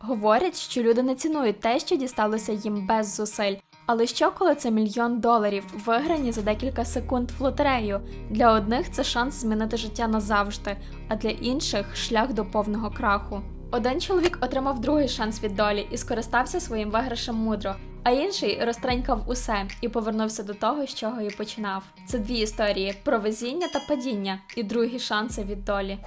Говорять, що люди не цінують те, що дісталося їм без зусиль. Але що, коли це мільйон доларів, виграні за декілька секунд в лотерею? Для одних це шанс змінити життя назавжди, а для інших шлях до повного краху. Один чоловік отримав другий шанс від долі і скористався своїм виграшем мудро, а інший розтренькав усе і повернувся до того, з чого і починав. Це дві історії про везіння та падіння, і другі шанси від долі.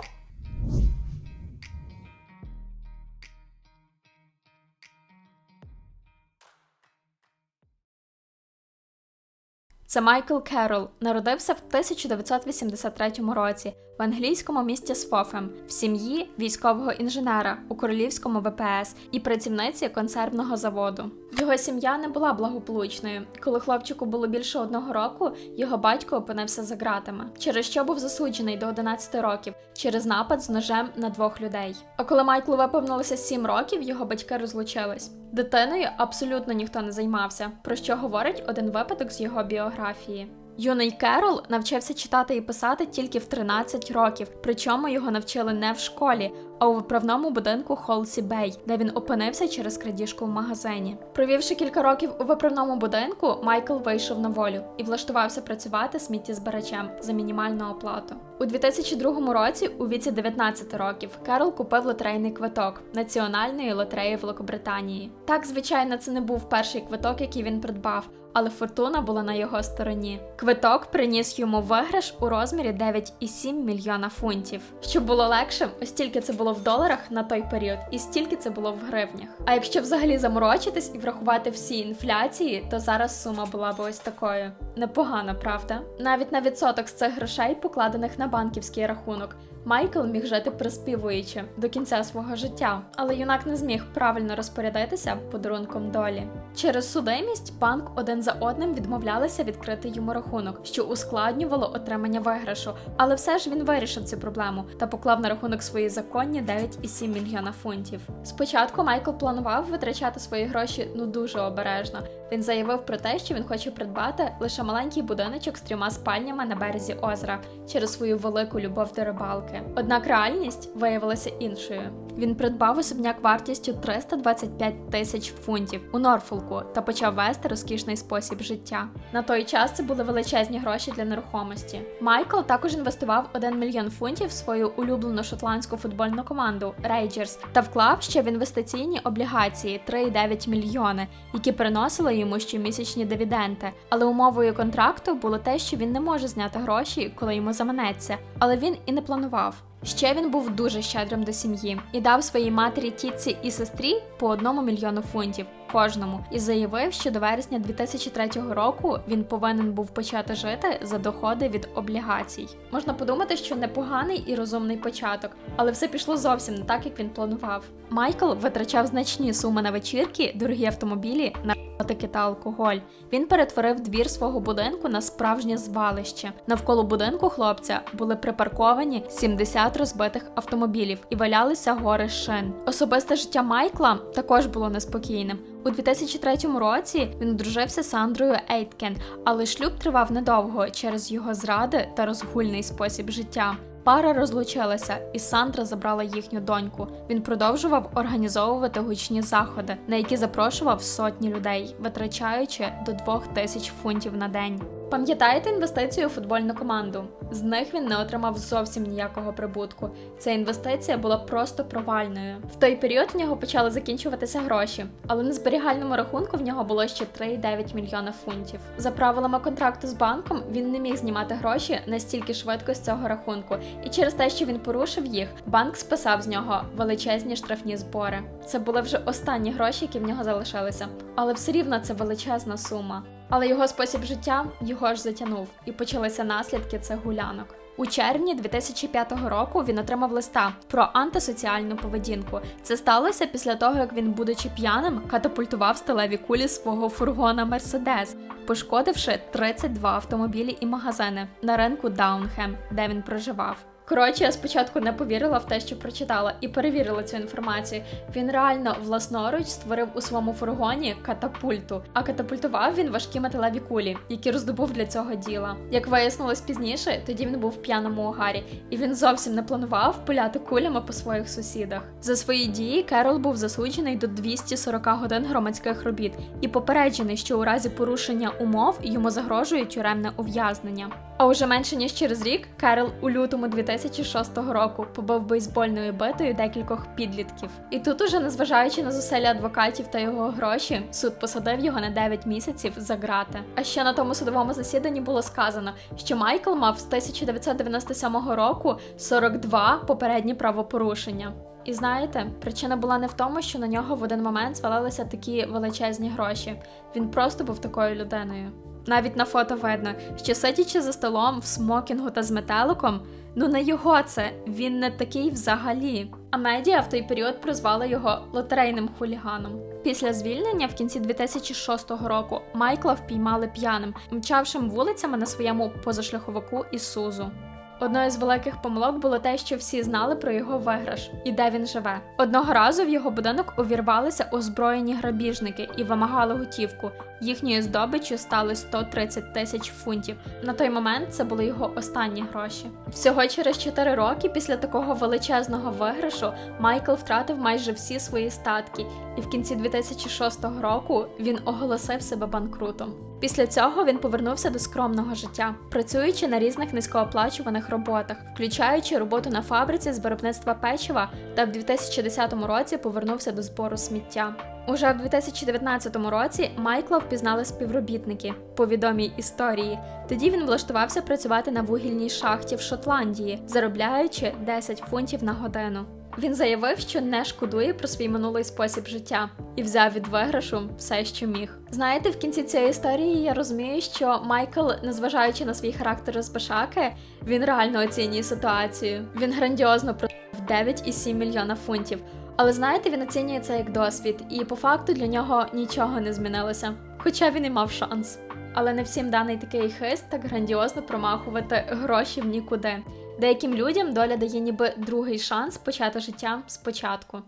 Це Майкл Керрол народився в 1983 році в англійському місті Сфофем в сім'ї військового інженера у королівському ВПС і працівниці консервного заводу. Його сім'я не була благополучною. Коли хлопчику було більше одного року, його батько опинився за ґратами, через що був засуджений до 11 років через напад з ножем на двох людей. А коли Майклу виповнилося 7 років, його батьки розлучились. Дитиною абсолютно ніхто не займався, про що говорить один випадок з його біографії. Юний Керол навчився читати і писати тільки в 13 років, причому його навчили не в школі, а у виправному будинку Холсі Бей, де він опинився через крадіжку в магазині. Провівши кілька років у виправному будинку, Майкл вийшов на волю і влаштувався працювати сміттєзбирачем за мінімальну оплату. У 2002 році, у віці 19 років, Керол купив лотерейний квиток національної лотереї Великобританії. Так, звичайно, це не був перший квиток, який він придбав. Але фортуна була на його стороні. Квиток приніс йому виграш у розмірі 9,7 мільйона фунтів. Щоб було легше, ось стільки це було в доларах на той період, і стільки це було в гривнях. А якщо взагалі заморочитись і врахувати всі інфляції, то зараз сума була б ось такою. Непогано, правда? Навіть на відсоток з цих грошей, покладених на банківський рахунок, Майкл міг жити приспівуючи до кінця свого життя, але юнак не зміг правильно розпорядитися подарунком долі. Через судимість банк один за одним відмовлялися відкрити йому рахунок, що ускладнювало отримання виграшу. Але все ж він вирішив цю проблему та поклав на рахунок свої законні 9,7 мільйона фунтів. Спочатку Майкл планував витрачати свої гроші ну дуже обережно. Він заявив про те, що він хоче придбати лише маленький будиночок з трьома спальнями на березі озера через свою велику любов до рибалки. Однак реальність виявилася іншою. Він придбав особняк вартістю 325 тисяч фунтів у Норфолку та почав вести розкішний спосіб життя. На той час це були величезні гроші для нерухомості. Майкл також інвестував 1 мільйон фунтів в свою улюблену шотландську футбольну команду Рейджерс та вклав ще в інвестиційні облігації 3,9 мільйони, які приносили йому щомісячні дивіденти. Але умовою контракту було те, що він не може зняти гроші, коли йому заманеться. Але він і не планував. Ще він був дуже щедрим до сім'ї і дав своїй матері, тітці і сестрі по одному мільйону фунтів кожному і заявив, що до вересня 2003 року він повинен був почати жити за доходи від облігацій. Можна подумати, що непоганий і розумний початок, але все пішло зовсім не так, як він планував. Майкл витрачав значні суми на вечірки, дорогі автомобілі, наркотики та алкоголь. Він перетворив двір свого будинку на справжнє звалище. Навколо будинку хлопця були припарковані 70 розбитих автомобілів і валялися гори шин. Особисте життя Майкла також було неспокійним. У 2003 році він одружився з Сандрою Ейткен, але шлюб тривав недовго через його зради та розгульний спосіб життя. Пара розлучилася, і Сандра забрала їхню доньку. Він продовжував організовувати гучні заходи, на які запрошував сотні людей, витрачаючи до двох тисяч фунтів на день. Пам'ятаєте інвестицію у футбольну команду? З них він не отримав зовсім ніякого прибутку. Ця інвестиція була просто провальною. В той період в нього почали закінчуватися гроші, але на зберігальному рахунку в нього було ще 3,9 мільйона фунтів. За правилами контракту з банком він не міг знімати гроші настільки швидко з цього рахунку, і через те, що він порушив їх, банк списав з нього величезні штрафні збори. Це були вже останні гроші, які в нього залишилися, але все рівно це величезна сума. Але його спосіб життя його ж затягнув, і почалися наслідки цих гулянок. У червні 2005 року він отримав листа про антисоціальну поведінку. Це сталося після того, як він, будучи п'яним, катапультував сталеві кулі свого фургона Мерседес, пошкодивши 32 автомобілі і магазини на ринку Даунхем, де він проживав. Коротше, я спочатку не повірила в те, що прочитала, і перевірила цю інформацію. Він реально власноруч створив у своєму фургоні катапульту, а катапультував він важкі металеві кулі, які роздобув для цього діла. Як вияснилось пізніше, тоді він був в п'яному угарі, і він зовсім не планував пуляти кулями по своїх сусідах. За свої дії Керол був засуджений до 240 годин громадських робіт і попереджений, що у разі порушення умов йому загрожує тюремне ув'язнення. А уже менше ніж через рік Керол у лютому 2006 року побив бейсбольною битою декількох підлітків. І тут, уже незважаючи на зусилля адвокатів та його гроші, суд посадив його на 9 місяців за грати. А ще на тому судовому засіданні було сказано, що Майкл мав з 1997 року 42 попередні правопорушення. І знаєте, причина була не в тому, що на нього в один момент звалилися такі величезні гроші. Він просто був такою людиною. Навіть на фото видно, що сидячи за столом в смокінгу та з метеликом, ну не його це, він не такий взагалі. А медіа в той період прозвали його лотерейним хуліганом. Після звільнення в кінці 2006 року Майкла впіймали п'яним, мчавшим вулицями на своєму позашляховику Ісузу. Одною з великих помилок було те, що всі знали про його виграш і де він живе. Одного разу в його будинок увірвалися озброєні грабіжники і вимагали готівку. Їхньою здобиччю стали 130 тисяч фунтів. На той момент це були його останні гроші. Всього через 4 роки після такого величезного виграшу Майкл втратив майже всі свої статки, і в кінці 2006 року він оголосив себе банкрутом. Після цього він повернувся до скромного життя, працюючи на різних низькооплачуваних роботах, включаючи роботу на фабриці з виробництва печива, та в 2010 році повернувся до збору сміття. Уже в 2019 році Майкла впізнали співробітники по відомій історії. Тоді він влаштувався працювати на вугільній шахті в Шотландії, заробляючи 10 фунтів на годину. Він заявив, що не шкодує про свій минулий спосіб життя і взяв від виграшу все, що міг. Знаєте, в кінці цієї історії я розумію, що Майкл, незважаючи на свій характер розбишаки, він реально оцінює ситуацію. Він грандіозно продав 9,7 мільйона фунтів. Але знаєте, він оцінює це як досвід, і по факту для нього нічого не змінилося, хоча він і мав шанс. Але не всім даний такий хист так грандіозно промахувати гроші в нікуди. Деяким людям доля дає ніби другий шанс почати життя спочатку.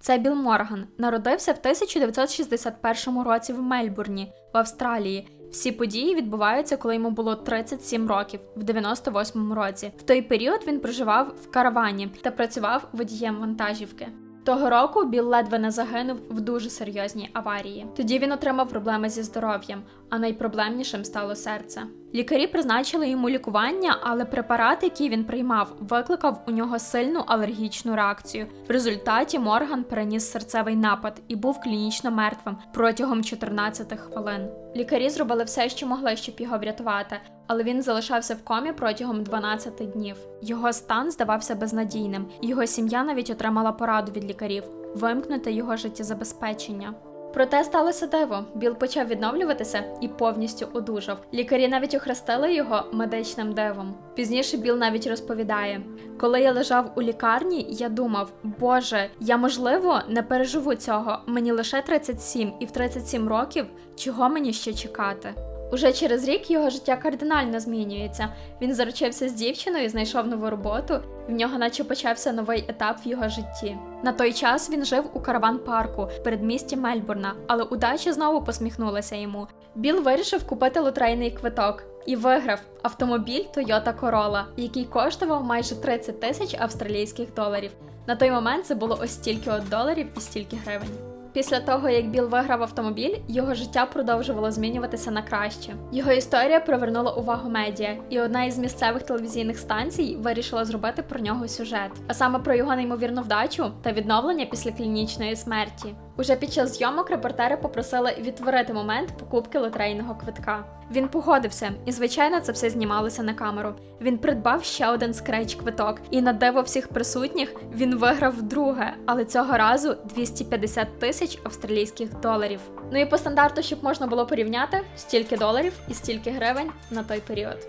Це Біл Морган народився в 1961 році в Мельбурні, в Австралії. Всі події відбуваються, коли йому було 37 років, в 98 році. В той період він проживав в каравані та працював водієм вантажівки. Того року Біл ледве не загинув в дуже серйозній аварії. Тоді він отримав проблеми зі здоров'ям, а найпроблемнішим стало серце. Лікарі призначили йому лікування, але препарат, який він приймав, викликав у нього сильну алергічну реакцію. В результаті Морган переніс серцевий напад і був клінічно мертвим протягом 14 хвилин. Лікарі зробили все, що могли, щоб його врятувати, але він залишався в комі протягом 12 днів. Його стан здавався безнадійним, його сім'я навіть отримала пораду від лікарів вимкнути його життєзабезпечення. Проте сталося диво. Біл почав відновлюватися і повністю одужав. Лікарі навіть охрестили його медичним дивом. Пізніше Біл навіть розповідає: коли я лежав у лікарні, я думав, Боже, я можливо не переживу цього. Мені лише 37, і в 37 років чого мені ще чекати? Уже через рік його життя кардинально змінюється. Він заручився з дівчиною, знайшов нову роботу, і в нього наче почався новий етап в його житті. На той час він жив у караван парку передмісті Мельбурна, але удача знову посміхнулася йому. Біл вирішив купити лотерейний квиток і виграв автомобіль Toyota Corolla, який коштував майже 30 тисяч австралійських доларів. На той момент це було ось стільки от доларів і стільки гривень. Після того, як Біл виграв автомобіль, його життя продовжувало змінюватися на краще. Його історія привернула увагу медіа, і одна із місцевих телевізійних станцій вирішила зробити про нього сюжет, а саме про його неймовірну вдачу та відновлення після клінічної смерті. Уже під час зйомок репортери попросили відтворити момент покупки лотерейного квитка. Він погодився, і звичайно, це все знімалося на камеру. Він придбав ще один скреч квиток, і на диво всіх присутніх він виграв вдруге, але цього разу 250 тисяч австралійських доларів. Ну і по стандарту, щоб можна було порівняти стільки доларів і стільки гривень на той період.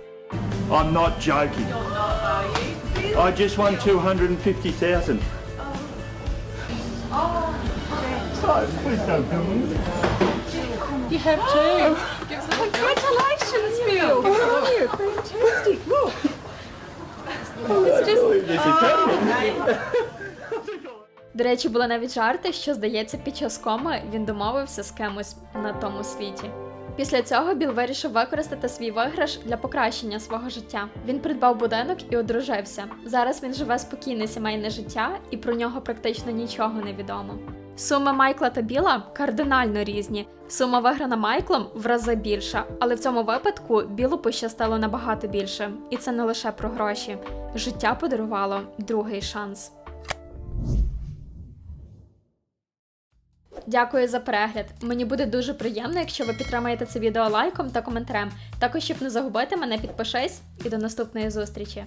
I'm not joking. I just won 250,000. You have two. Congratulations! До речі, були навіть жарти, що здається, під час коми він домовився з кимось на тому світі. Після цього Біл вирішив використати свій виграш для покращення свого життя. Він придбав будинок і одружився. Зараз він живе спокійне сімейне життя, і про нього практично нічого не відомо. Суми Майкла та Біла кардинально різні. Сума виграна Майклом в рази більша, але в цьому випадку Білу пощастило набагато більше. І це не лише про гроші. Життя подарувало другий шанс. Дякую за перегляд. Мені буде дуже приємно, якщо ви підтримаєте це відео лайком та коментарем. Також, щоб не загубити мене, підпишись і до наступної зустрічі.